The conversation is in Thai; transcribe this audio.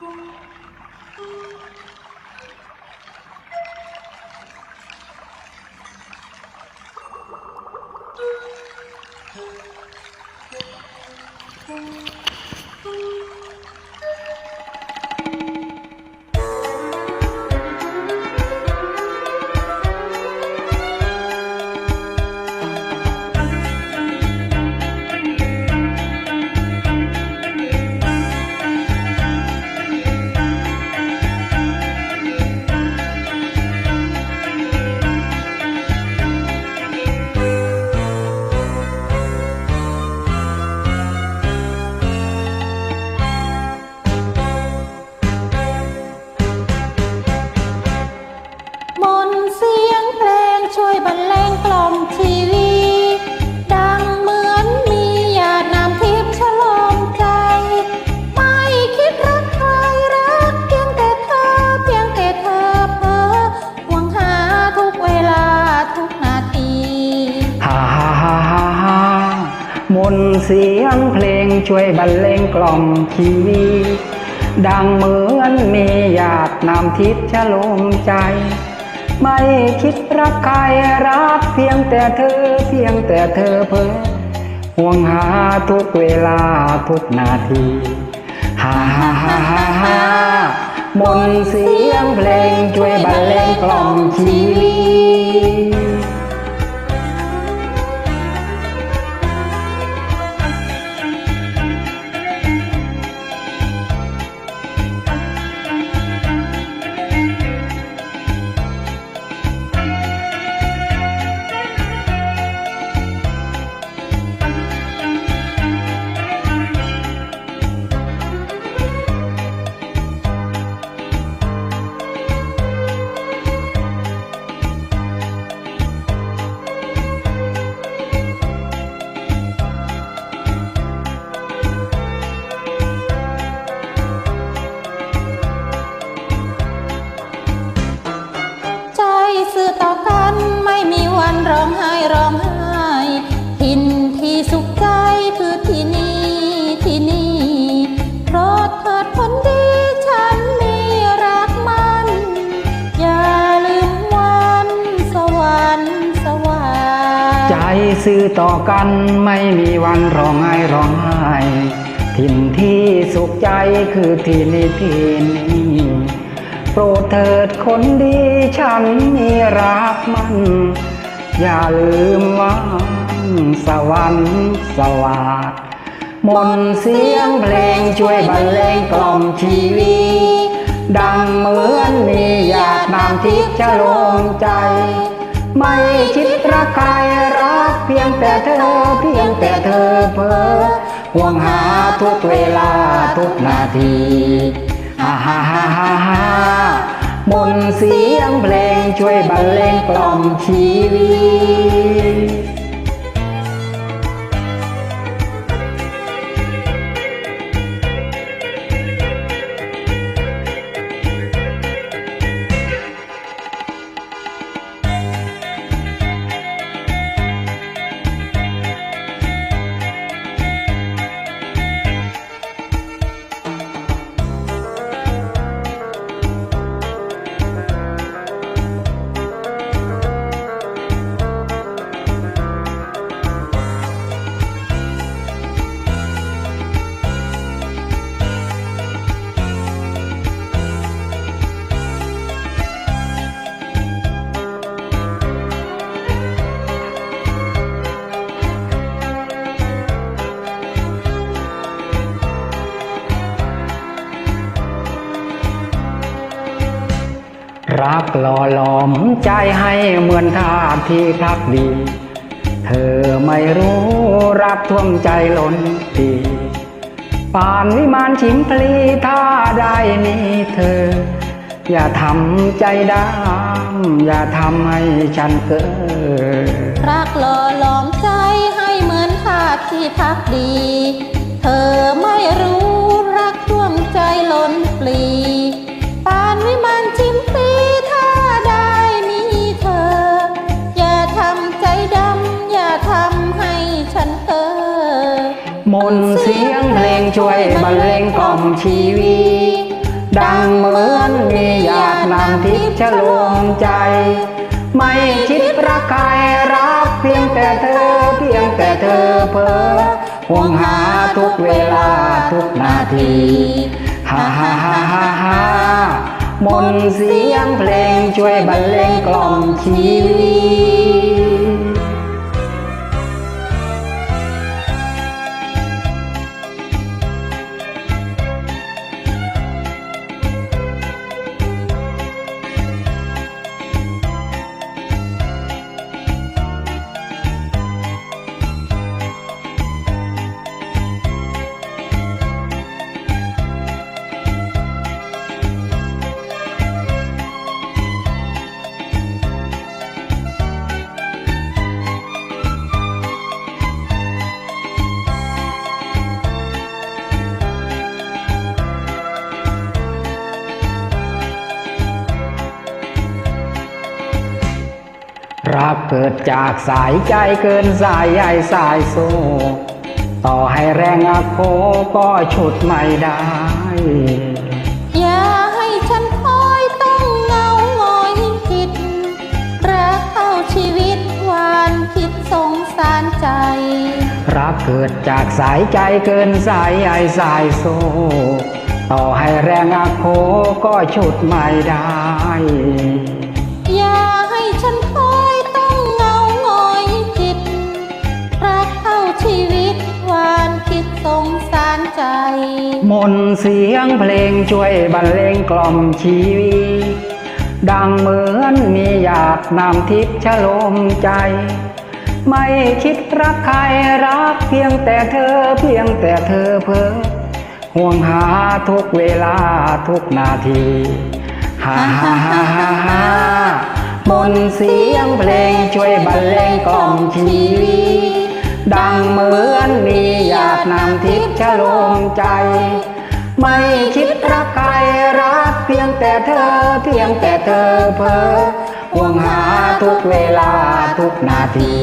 ม เสียงเพลงช่วยบรรเลงกล่อมชีวีดังเหมือนมีหยาดน้ำทิพย์ชโลมใจ ไม่คิดรักใครรักเพียงแต่เธอเพียงแต่เธอเพ้อห่วงหาทุกเวลาทุกนาทีฮ่าฮ่าฮ่าฮ่าฮ่ามนเสียงเพลงช่วยบรรเลงกล่อมชีวี ซื่อต่อกันไม่มีวันร้องไห้ร้องไห้ถิ่นที่สุขใจคือที่นี่ที่นี่โปรดเถิดคนดีฉันมีรักมัน อย่าลืมวันสวรรค์สวัสดมนเสียงเพลงช่วยบรรเลงกล่อมชีวีดังเหมือนมีหยาดน้ำทิพย์จะลงใจ ไม่คิดรักใครรักเพียงแต่เธอ เพียงแต่เธอเพ้อห่วงหาทุกเวลาทุกนาทีฮ่าฮ่าฮ่าฮ่าฮ่ามนเสียงเพลงช่วยบรรเลงกล่อมชีวิต รักหล่อหลอมใจให้เหมือนทาสที่พักดี เธอไม่รู้รักท่วมใจล้นตีป่านวิมานชิมพลีถ้าได้นี่เธอ อย่าทำใจดำอย่าทำให้ฉันเกิดรักหล่อหลอมใจให้เหมือนทาสที่พักดี เธอ มนเสียงเพลงช่วยบรรเลงกล่อมชีวีดังเหมือนมีหยาดน้ำทิพย์ชโลมใจ ไม่คิดรักใครรักเพียงแต่เธอเพียงแต่เธอเพ้อห่วงหาทุกเวลาทุกนาทีฮ่าฮ่าฮ่าฮ่าฮ่ามนเสียงเพลงช่วยบรรเลงกล่อมชีวิต รักเกิดจากสายใจเกินสายใยสายโซ ต่อให้แรงอักโคก็ฉุดไม่ได้ อย่าให้ฉันคอยต้องเหงาหงอยคิด รักเอาชีวิตหวานคิดสงสารใจ รักเกิดจากสายใจเกินสายใยสายโซ ต่อให้แรงอักโคก็ฉุดไม่ได้ มนต์เสียงเพลงช่วยบรรเลงกล่อมชีวิตดังเหมือนมีหยาดน้ำทิพย์ชโลมใจ ไม่คิดรักใครรักเพียงแต่เธอเพียงแต่เธอเพ้อห่วงหาทุกเวลาทุกนาทีฮ่าฮ่าฮ่าฮ่าฮ่ามนต์เสียงเพลงช่วยบรรเลงกล่อมชีวิต ดังเหมือนมีหยาดนำทิพย์ชะลมใจ ไม่คิดรักใครรักเพียงแต่เธอ เพียงแต่เธอเพ้อห่วงหาทุกเวลาทุกนาที